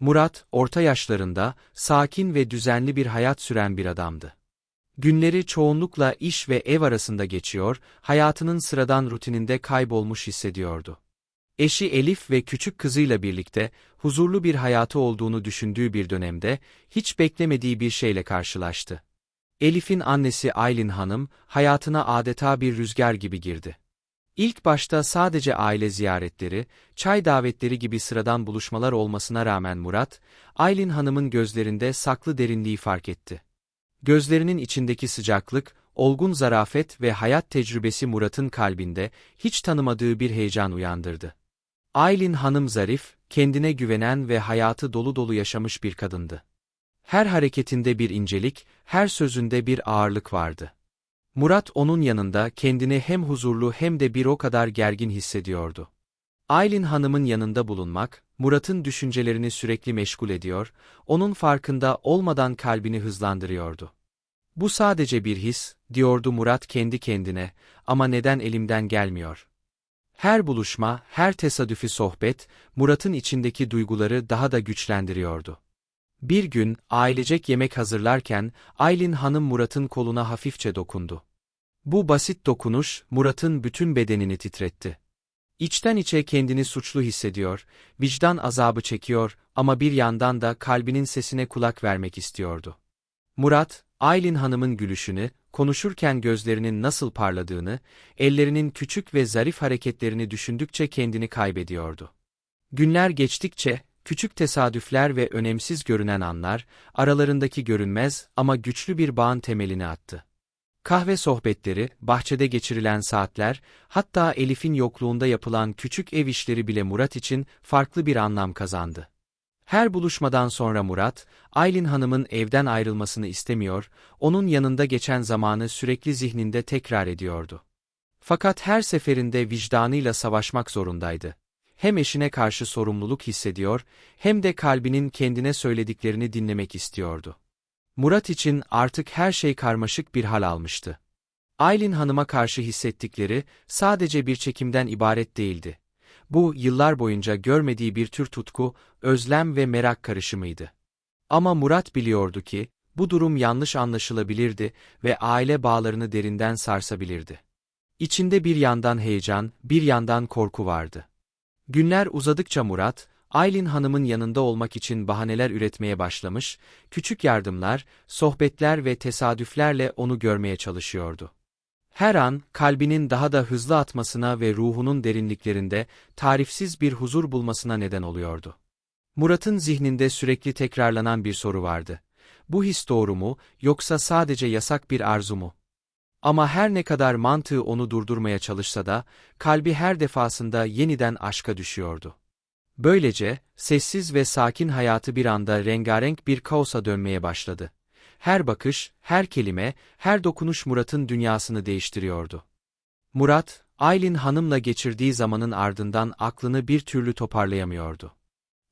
Murat, orta yaşlarında, sakin ve düzenli bir hayat süren bir adamdı. Günleri çoğunlukla iş ve ev arasında geçiyor, hayatının sıradan rutininde kaybolmuş hissediyordu. Eşi Elif ve küçük kızıyla birlikte, huzurlu bir hayatı olduğunu düşündüğü bir dönemde, hiç beklemediği bir şeyle karşılaştı. Elif'in annesi Aylin Hanım, hayatına adeta bir rüzgar gibi girdi. İlk başta sadece aile ziyaretleri, çay davetleri gibi sıradan buluşmalar olmasına rağmen Murat, Aylin Hanım'ın gözlerinde saklı derinliği fark etti. Gözlerinin içindeki sıcaklık, olgun zarafet ve hayat tecrübesi Murat'ın kalbinde hiç tanımadığı bir heyecan uyandırdı. Aylin Hanım zarif, kendine güvenen ve hayatı dolu dolu yaşamış bir kadındı. Her hareketinde bir incelik, her sözünde bir ağırlık vardı. Murat onun yanında kendini hem huzurlu hem de bir o kadar gergin hissediyordu. Aylin Hanım'ın yanında bulunmak, Murat'ın düşüncelerini sürekli meşgul ediyor, onun farkında olmadan kalbini hızlandırıyordu. Bu sadece bir his, diyordu Murat kendi kendine, ama neden elimden gelmiyor? Her buluşma, her tesadüfi sohbet, Murat'ın içindeki duyguları daha da güçlendiriyordu. Bir gün, ailecek yemek hazırlarken, Aylin Hanım Murat'ın koluna hafifçe dokundu. Bu basit dokunuş, Murat'ın bütün bedenini titretti. İçten içe kendini suçlu hissediyor, vicdan azabı çekiyor ama bir yandan da kalbinin sesine kulak vermek istiyordu. Murat, Aylin Hanım'ın gülüşünü, konuşurken gözlerinin nasıl parladığını, ellerinin küçük ve zarif hareketlerini düşündükçe kendini kaybediyordu. Günler geçtikçe, küçük tesadüfler ve önemsiz görünen anlar, aralarındaki görünmez ama güçlü bir bağın temelini attı. Kahve sohbetleri, bahçede geçirilen saatler, hatta Elif'in yokluğunda yapılan küçük ev işleri bile Murat için farklı bir anlam kazandı. Her buluşmadan sonra Murat, Aylin Hanım'ın evden ayrılmasını istemiyor, onun yanında geçen zamanı sürekli zihninde tekrar ediyordu. Fakat her seferinde vicdanıyla savaşmak zorundaydı. Hem eşine karşı sorumluluk hissediyor, hem de kalbinin kendine söylediklerini dinlemek istiyordu. Murat için artık her şey karmaşık bir hal almıştı. Aylin Hanım'a karşı hissettikleri sadece bir çekimden ibaret değildi. Bu, yıllar boyunca görmediği bir tür tutku, özlem ve merak karışımıydı. Ama Murat biliyordu ki, bu durum yanlış anlaşılabilirdi ve aile bağlarını derinden sarsabilirdi. İçinde bir yandan heyecan, bir yandan korku vardı. Günler uzadıkça Murat, Aylin Hanım'ın yanında olmak için bahaneler üretmeye başlamış, küçük yardımlar, sohbetler ve tesadüflerle onu görmeye çalışıyordu. Her an, kalbinin daha da hızlı atmasına ve ruhunun derinliklerinde tarifsiz bir huzur bulmasına neden oluyordu. Murat'ın zihninde sürekli tekrarlanan bir soru vardı. Bu his doğru mu, yoksa sadece yasak bir arzu mu? Ama her ne kadar mantığı onu durdurmaya çalışsa da, kalbi her defasında yeniden aşka düşüyordu. Böylece, sessiz ve sakin hayatı bir anda rengarenk bir kaosa dönmeye başladı. Her bakış, her kelime, her dokunuş Murat'ın dünyasını değiştiriyordu. Murat, Aylin Hanım'la geçirdiği zamanın ardından aklını bir türlü toparlayamıyordu.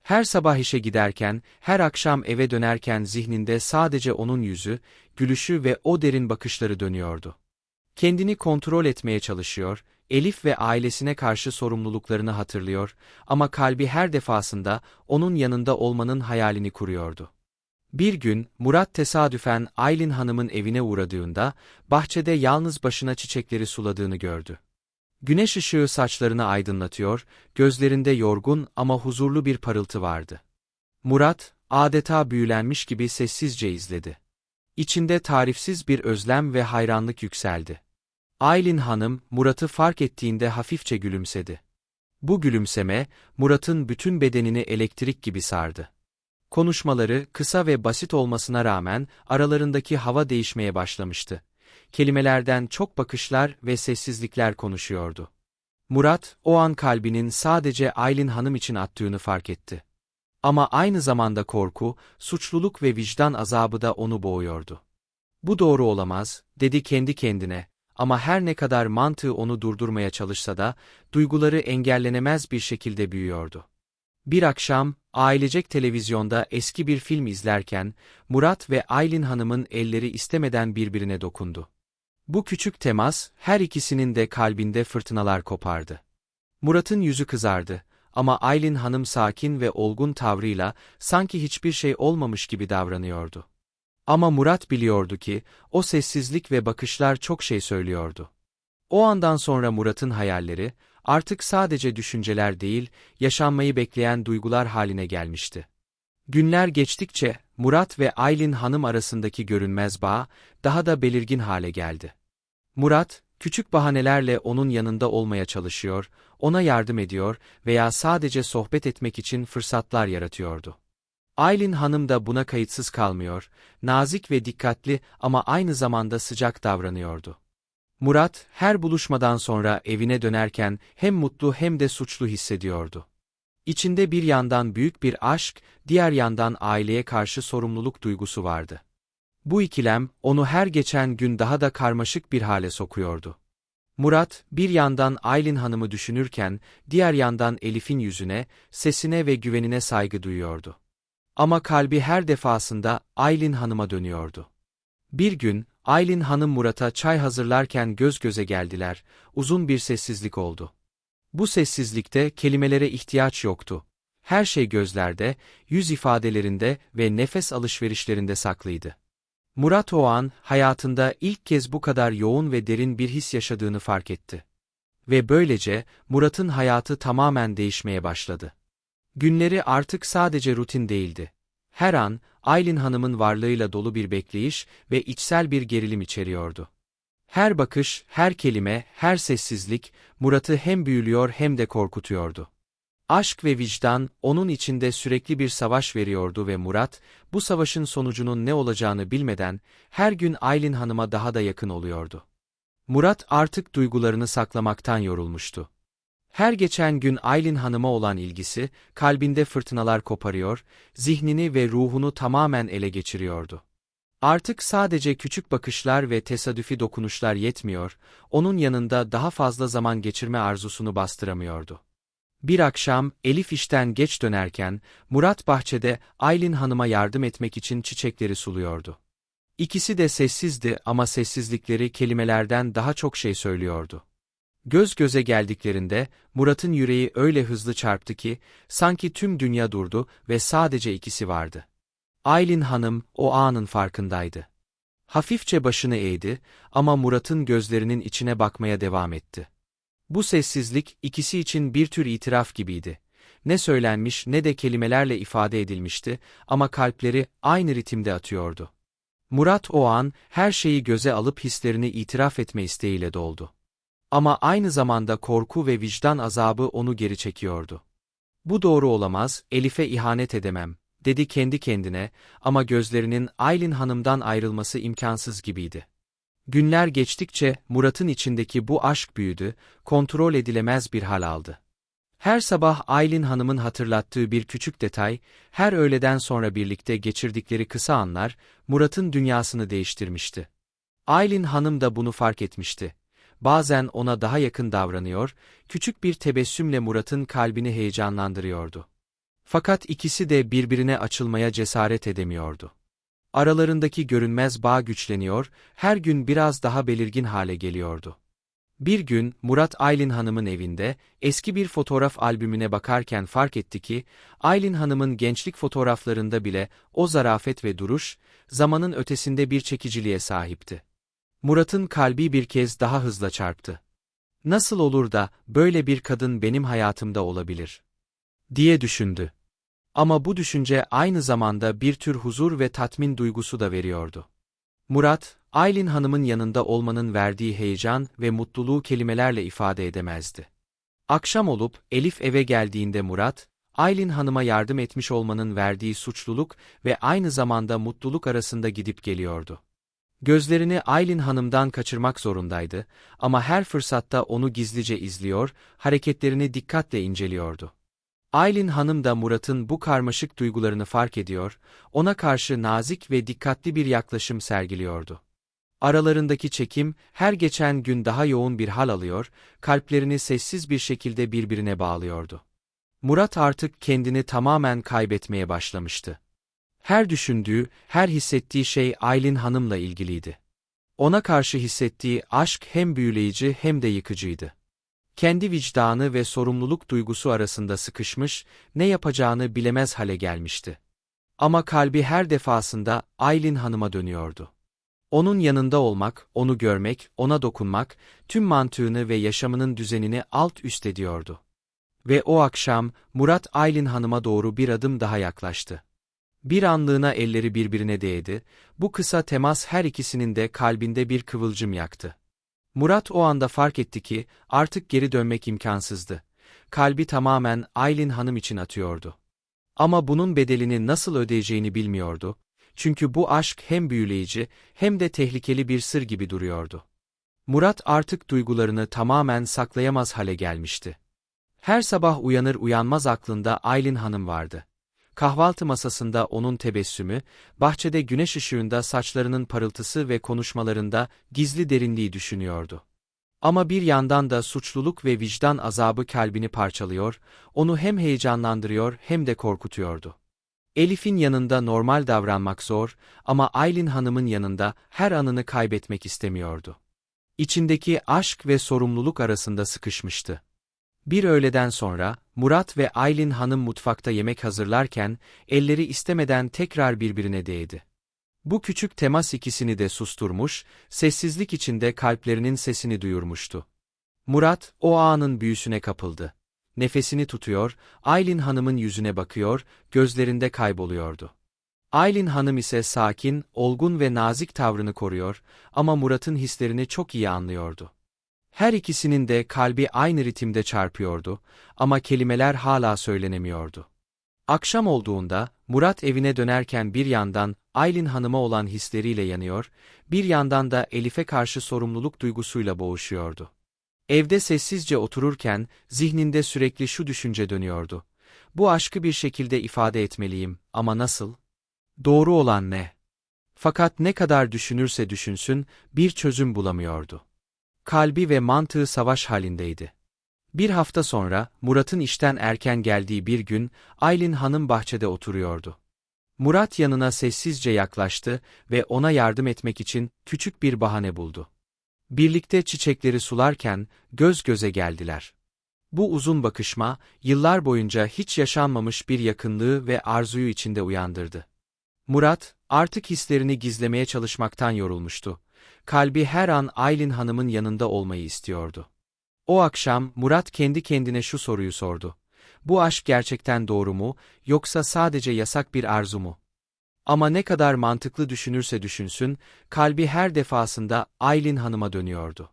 Her sabah işe giderken, her akşam eve dönerken zihninde sadece onun yüzü, gülüşü ve o derin bakışları dönüyordu. Kendini kontrol etmeye çalışıyor, Elif ve ailesine karşı sorumluluklarını hatırlıyor ama kalbi her defasında onun yanında olmanın hayalini kuruyordu. Bir gün, Murat tesadüfen Aylin Hanım'ın evine uğradığında, bahçede yalnız başına çiçekleri suladığını gördü. Güneş ışığı saçlarını aydınlatıyor, gözlerinde yorgun ama huzurlu bir parıltı vardı. Murat, adeta büyülenmiş gibi sessizce izledi. İçinde tarifsiz bir özlem ve hayranlık yükseldi. Aylin Hanım, Murat'ı fark ettiğinde hafifçe gülümsedi. Bu gülümseme, Murat'ın bütün bedenini elektrik gibi sardı. Konuşmaları, kısa ve basit olmasına rağmen, aralarındaki hava değişmeye başlamıştı. Kelimelerden çok bakışlar ve sessizlikler konuşuyordu. Murat, o an kalbinin sadece Aylin Hanım için attığını fark etti. Ama aynı zamanda korku, suçluluk ve vicdan azabı da onu boğuyordu. Bu doğru olamaz, dedi kendi kendine, ama her ne kadar mantığı onu durdurmaya çalışsa da, duyguları engellenemez bir şekilde büyüyordu. Bir akşam, ailecek televizyonda eski bir film izlerken, Murat ve Aylin Hanım'ın elleri istemeden birbirine dokundu. Bu küçük temas, her ikisinin de kalbinde fırtınalar kopardı. Murat'ın yüzü kızardı, ama Aylin Hanım sakin ve olgun tavrıyla sanki hiçbir şey olmamış gibi davranıyordu. Ama Murat biliyordu ki, o sessizlik ve bakışlar çok şey söylüyordu. O andan sonra Murat'ın hayalleri, artık sadece düşünceler değil, yaşanmayı bekleyen duygular haline gelmişti. Günler geçtikçe, Murat ve Aylin Hanım arasındaki görünmez bağ, daha da belirgin hale geldi. Murat, küçük bahanelerle onun yanında olmaya çalışıyor, ona yardım ediyor veya sadece sohbet etmek için fırsatlar yaratıyordu. Aylin Hanım da buna kayıtsız kalmıyor, nazik ve dikkatli ama aynı zamanda sıcak davranıyordu. Murat, her buluşmadan sonra evine dönerken hem mutlu hem de suçlu hissediyordu. İçinde bir yandan büyük bir aşk, diğer yandan aileye karşı sorumluluk duygusu vardı. Bu ikilem, onu her geçen gün daha da karmaşık bir hale sokuyordu. Murat, bir yandan Aylin Hanım'ı düşünürken, diğer yandan Elif'in yüzüne, sesine ve güvenine saygı duyuyordu. Ama kalbi her defasında Aylin Hanım'a dönüyordu. Bir gün, Aylin Hanım Murat'a çay hazırlarken göz göze geldiler, uzun bir sessizlik oldu. Bu sessizlikte kelimelere ihtiyaç yoktu. Her şey gözlerde, yüz ifadelerinde ve nefes alışverişlerinde saklıydı. Murat o an, hayatında ilk kez bu kadar yoğun ve derin bir his yaşadığını fark etti. Ve böylece, Murat'ın hayatı tamamen değişmeye başladı. Günleri artık sadece rutin değildi. Her an, Aylin Hanım'ın varlığıyla dolu bir bekleyiş ve içsel bir gerilim içeriyordu. Her bakış, her kelime, her sessizlik, Murat'ı hem büyülüyor hem de korkutuyordu. Aşk ve vicdan, onun içinde sürekli bir savaş veriyordu ve Murat, bu savaşın sonucunun ne olacağını bilmeden, her gün Aylin Hanım'a daha da yakın oluyordu. Murat artık duygularını saklamaktan yorulmuştu. Her geçen gün Aylin Hanım'a olan ilgisi, kalbinde fırtınalar koparıyor, zihnini ve ruhunu tamamen ele geçiriyordu. Artık sadece küçük bakışlar ve tesadüfi dokunuşlar yetmiyor, onun yanında daha fazla zaman geçirme arzusunu bastıramıyordu. Bir akşam, Elif işten geç dönerken, Murat bahçede Aylin Hanım'a yardım etmek için çiçekleri suluyordu. İkisi de sessizdi ama sessizlikleri kelimelerden daha çok şey söylüyordu. Göz göze geldiklerinde, Murat'ın yüreği öyle hızlı çarptı ki, sanki tüm dünya durdu ve sadece ikisi vardı. Aylin Hanım, o anın farkındaydı. Hafifçe başını eğdi ama Murat'ın gözlerinin içine bakmaya devam etti. Bu sessizlik, ikisi için bir tür itiraf gibiydi. Ne söylenmiş ne de kelimelerle ifade edilmişti ama kalpleri aynı ritimde atıyordu. Murat o an, her şeyi göze alıp hislerini itiraf etme isteğiyle doldu. Ama aynı zamanda korku ve vicdan azabı onu geri çekiyordu. Bu doğru olamaz, Elif'e ihanet edemem, dedi kendi kendine ama gözlerinin Aylin Hanım'dan ayrılması imkansız gibiydi. Günler geçtikçe Murat'ın içindeki bu aşk büyüdü, kontrol edilemez bir hal aldı. Her sabah Aylin Hanım'ın hatırlattığı bir küçük detay, her öğleden sonra birlikte geçirdikleri kısa anlar, Murat'ın dünyasını değiştirmişti. Aylin Hanım da bunu fark etmişti. Bazen ona daha yakın davranıyor, küçük bir tebessümle Murat'ın kalbini heyecanlandırıyordu. Fakat ikisi de birbirine açılmaya cesaret edemiyordu. Aralarındaki görünmez bağ güçleniyor, her gün biraz daha belirgin hale geliyordu. Bir gün Murat Aylin Hanım'ın evinde eski bir fotoğraf albümüne bakarken fark etti ki Aylin Hanım'ın gençlik fotoğraflarında bile o zarafet ve duruş zamanın ötesinde bir çekiciliğe sahipti. Murat'ın kalbi bir kez daha hızla çarptı. Nasıl olur da böyle bir kadın benim hayatımda olabilir? diye düşündü. Ama bu düşünce aynı zamanda bir tür huzur ve tatmin duygusu da veriyordu. Murat, Aylin Hanım'ın yanında olmanın verdiği heyecan ve mutluluğu kelimelerle ifade edemezdi. Akşam olup Elif eve geldiğinde Murat, Aylin Hanım'a yardım etmiş olmanın verdiği suçluluk ve aynı zamanda mutluluk arasında gidip geliyordu. Gözlerini Aylin Hanım'dan kaçırmak zorundaydı ama her fırsatta onu gizlice izliyor, hareketlerini dikkatle inceliyordu. Aylin Hanım da Murat'ın bu karmaşık duygularını fark ediyor, ona karşı nazik ve dikkatli bir yaklaşım sergiliyordu. Aralarındaki çekim her geçen gün daha yoğun bir hal alıyor, kalplerini sessiz bir şekilde birbirine bağlıyordu. Murat artık kendini tamamen kaybetmeye başlamıştı. Her düşündüğü, her hissettiği şey Aylin Hanım'la ilgiliydi. Ona karşı hissettiği aşk hem büyüleyici hem de yıkıcıydı. Kendi vicdanı ve sorumluluk duygusu arasında sıkışmış, ne yapacağını bilemez hale gelmişti. Ama kalbi her defasında Aylin Hanım'a dönüyordu. Onun yanında olmak, onu görmek, ona dokunmak, tüm mantığını ve yaşamının düzenini alt üst ediyordu. Ve o akşam, Murat Aylin Hanım'a doğru bir adım daha yaklaştı. Bir anlığına elleri birbirine değdi, bu kısa temas her ikisinin de kalbinde bir kıvılcım yaktı. Murat o anda fark etti ki, artık geri dönmek imkansızdı. Kalbi tamamen Aylin Hanım için atıyordu. Ama bunun bedelini nasıl ödeyeceğini bilmiyordu, çünkü bu aşk hem büyüleyici hem de tehlikeli bir sır gibi duruyordu. Murat artık duygularını tamamen saklayamaz hale gelmişti. Her sabah uyanır uyanmaz aklında Aylin Hanım vardı. Kahvaltı masasında onun tebessümü, bahçede güneş ışığında saçlarının parıltısı ve konuşmalarında gizli derinliği düşünüyordu. Ama bir yandan da suçluluk ve vicdan azabı kalbini parçalıyor, onu hem heyecanlandırıyor hem de korkutuyordu. Elif'in yanında normal davranmak zor ama Aylin Hanım'ın yanında her anını kaybetmek istemiyordu. İçindeki aşk ve sorumluluk arasında sıkışmıştı. Bir öğleden sonra, Murat ve Aylin Hanım mutfakta yemek hazırlarken, elleri istemeden tekrar birbirine değdi. Bu küçük temas ikisini de susturmuş, sessizlik içinde kalplerinin sesini duyurmuştu. Murat, o anın büyüsüne kapıldı. Nefesini tutuyor, Aylin Hanım'ın yüzüne bakıyor, gözlerinde kayboluyordu. Aylin Hanım ise sakin, olgun ve nazik tavrını koruyor ama Murat'ın hislerini çok iyi anlıyordu. Her ikisinin de kalbi aynı ritimde çarpıyordu ama kelimeler hala söylenemiyordu. Akşam olduğunda, Murat evine dönerken bir yandan Aylin Hanım'a olan hisleriyle yanıyor, bir yandan da Elif'e karşı sorumluluk duygusuyla boğuşuyordu. Evde sessizce otururken, zihninde sürekli şu düşünce dönüyordu. Bu aşkı bir şekilde ifade etmeliyim, ama nasıl? Doğru olan ne? Fakat ne kadar düşünürse düşünsün, bir çözüm bulamıyordu. Kalbi ve mantığı savaş halindeydi. Bir hafta sonra, Murat'ın işten erken geldiği bir gün, Aylin Hanım bahçede oturuyordu. Murat yanına sessizce yaklaştı ve ona yardım etmek için küçük bir bahane buldu. Birlikte çiçekleri sularken göz göze geldiler. Bu uzun bakışma, yıllar boyunca hiç yaşanmamış bir yakınlığı ve arzuyu içinde uyandırdı. Murat, artık hislerini gizlemeye çalışmaktan yorulmuştu. Kalbi her an Aylin Hanım'ın yanında olmayı istiyordu. O akşam Murat kendi kendine şu soruyu sordu. Bu aşk gerçekten doğru mu, yoksa sadece yasak bir arzu mu? Ama ne kadar mantıklı düşünürse düşünsün, kalbi her defasında Aylin Hanım'a dönüyordu.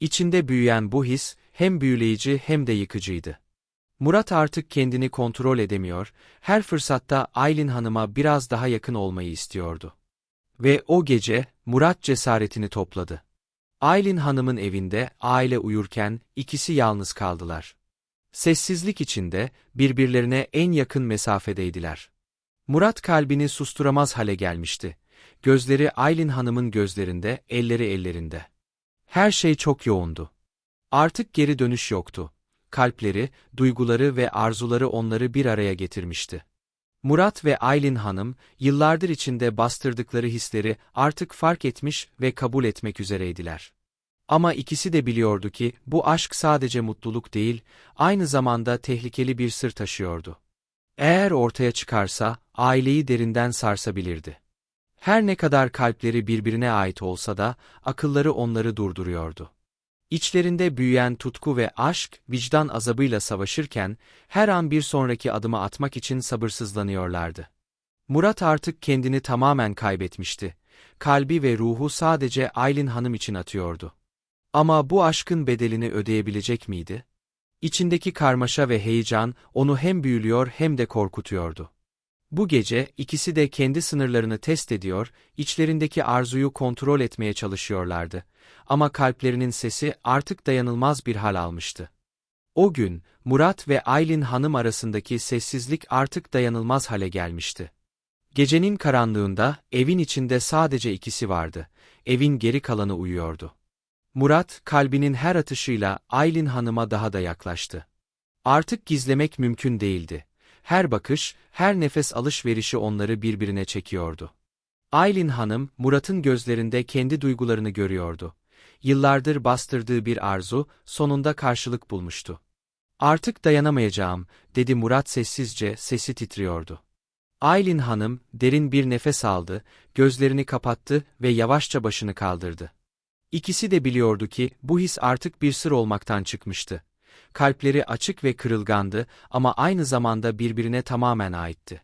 İçinde büyüyen bu his, hem büyüleyici hem de yıkıcıydı. Murat artık kendini kontrol edemiyor, her fırsatta Aylin Hanım'a biraz daha yakın olmayı istiyordu. Ve o gece, Murat cesaretini topladı. Aylin Hanım'ın evinde, aile uyurken, ikisi yalnız kaldılar. Sessizlik içinde, birbirlerine en yakın mesafedeydiler. Murat kalbini susturamaz hale gelmişti. Gözleri Aylin Hanım'ın gözlerinde, elleri ellerinde. Her şey çok yoğundu. Artık geri dönüş yoktu. Kalpleri, duyguları ve arzuları onları bir araya getirmişti. Murat ve Aylin Hanım, yıllardır içinde bastırdıkları hisleri artık fark etmiş ve kabul etmek üzereydiler. Ama ikisi de biliyordu ki, bu aşk sadece mutluluk değil, aynı zamanda tehlikeli bir sır taşıyordu. Eğer ortaya çıkarsa, aileyi derinden sarsabilirdi. Her ne kadar kalpleri birbirine ait olsa da, akılları onları durduruyordu. İçlerinde büyüyen tutku ve aşk, vicdan azabıyla savaşırken, her an bir sonraki adımı atmak için sabırsızlanıyorlardı. Murat artık kendini tamamen kaybetmişti. Kalbi ve ruhu sadece Aylin Hanım için atıyordu. Ama bu aşkın bedelini ödeyebilecek miydi? İçindeki karmaşa ve heyecan onu hem büyülüyor hem de korkutuyordu. Bu gece ikisi de kendi sınırlarını test ediyor, içlerindeki arzuyu kontrol etmeye çalışıyorlardı. Ama kalplerinin sesi artık dayanılmaz bir hal almıştı. O gün, Murat ve Aylin Hanım arasındaki sessizlik artık dayanılmaz hale gelmişti. Gecenin karanlığında, evin içinde sadece ikisi vardı. Evin geri kalanı uyuyordu. Murat, kalbinin her atışıyla Aylin Hanım'a daha da yaklaştı. Artık gizlemek mümkün değildi. Her bakış, her nefes alışverişi onları birbirine çekiyordu. Aylin Hanım, Murat'ın gözlerinde kendi duygularını görüyordu. yıllardır bastırdığı bir arzu, sonunda karşılık bulmuştu. Artık dayanamayacağım, dedi Murat sessizce, sesi titriyordu. Aylin hanım, derin bir nefes aldı, gözlerini kapattı ve yavaşça başını kaldırdı. İkisi de biliyordu ki, bu his artık bir sır olmaktan çıkmıştı. Kalpleri açık ve kırılgandı ama aynı zamanda birbirine tamamen aitti.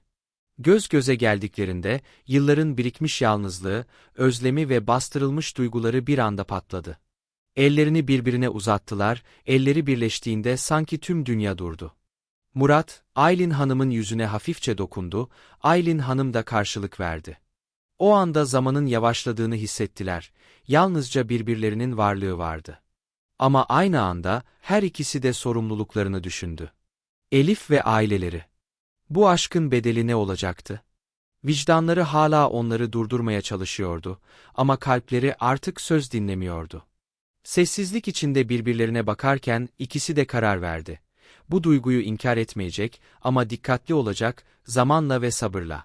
Göz göze geldiklerinde, yılların birikmiş yalnızlığı, özlemi ve bastırılmış duyguları bir anda patladı. Ellerini birbirine uzattılar, elleri birleştiğinde sanki tüm dünya durdu. Murat, Aylin Hanım'ın yüzüne hafifçe dokundu, Aylin Hanım da karşılık verdi. O anda zamanın yavaşladığını hissettiler, yalnızca birbirlerinin varlığı vardı. Ama aynı anda her ikisi de sorumluluklarını düşündü. Elif ve aileleri. Bu aşkın bedeli ne olacaktı? Vicdanları hala onları durdurmaya çalışıyordu ama kalpleri artık söz dinlemiyordu. Sessizlik içinde birbirlerine bakarken ikisi de karar verdi. Bu duyguyu inkar etmeyecek ama dikkatli olacak, zamanla ve sabırla.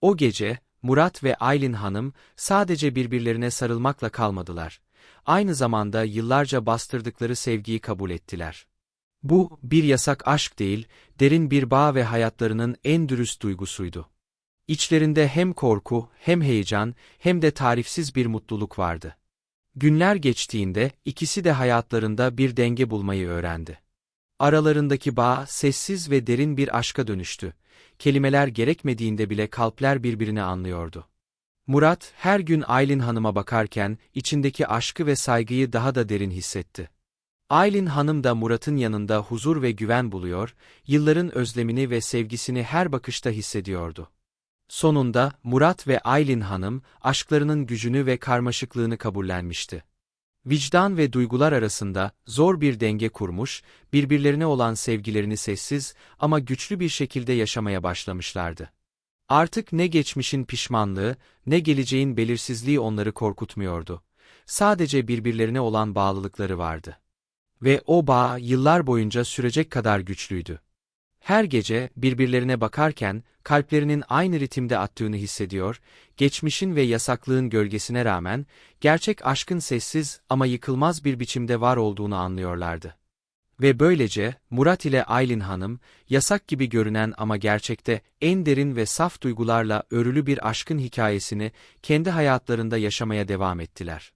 O gece, Murat ve Aylin Hanım sadece birbirlerine sarılmakla kalmadılar. Aynı zamanda yıllarca bastırdıkları sevgiyi kabul ettiler. Bu, bir yasak aşk değil, derin bir bağ ve hayatlarının en dürüst duygusuydu. İçlerinde hem korku, hem heyecan, hem de tarifsiz bir mutluluk vardı. Günler geçtiğinde ikisi de hayatlarında bir denge bulmayı öğrendi. Aralarındaki bağ sessiz ve derin bir aşka dönüştü. Kelimeler gerekmediğinde bile kalpler birbirini anlıyordu. Murat her gün Aylin Hanım'a bakarken içindeki aşkı ve saygıyı daha da derin hissetti. Aylin Hanım da Murat'ın yanında huzur ve güven buluyor, yılların özlemini ve sevgisini her bakışta hissediyordu. Sonunda Murat ve Aylin Hanım aşklarının gücünü ve karmaşıklığını kabullenmişti. Vicdan ve duygular arasında zor bir denge kurmuş, birbirlerine olan sevgilerini sessiz ama güçlü bir şekilde yaşamaya başlamışlardı. Artık ne geçmişin pişmanlığı, ne geleceğin belirsizliği onları korkutmuyordu. Sadece birbirlerine olan bağlılıkları vardı. Ve o bağ yıllar boyunca sürecek kadar güçlüydü. Her gece birbirlerine bakarken kalplerinin aynı ritimde attığını hissediyor, geçmişin ve yasaklığın gölgesine rağmen gerçek aşkın sessiz ama yıkılmaz bir biçimde var olduğunu anlıyorlardı. Ve böylece Murat ile Aylin Hanım, yasak gibi görünen ama gerçekte en derin ve saf duygularla örülü bir aşkın hikayesini kendi hayatlarında yaşamaya devam ettiler.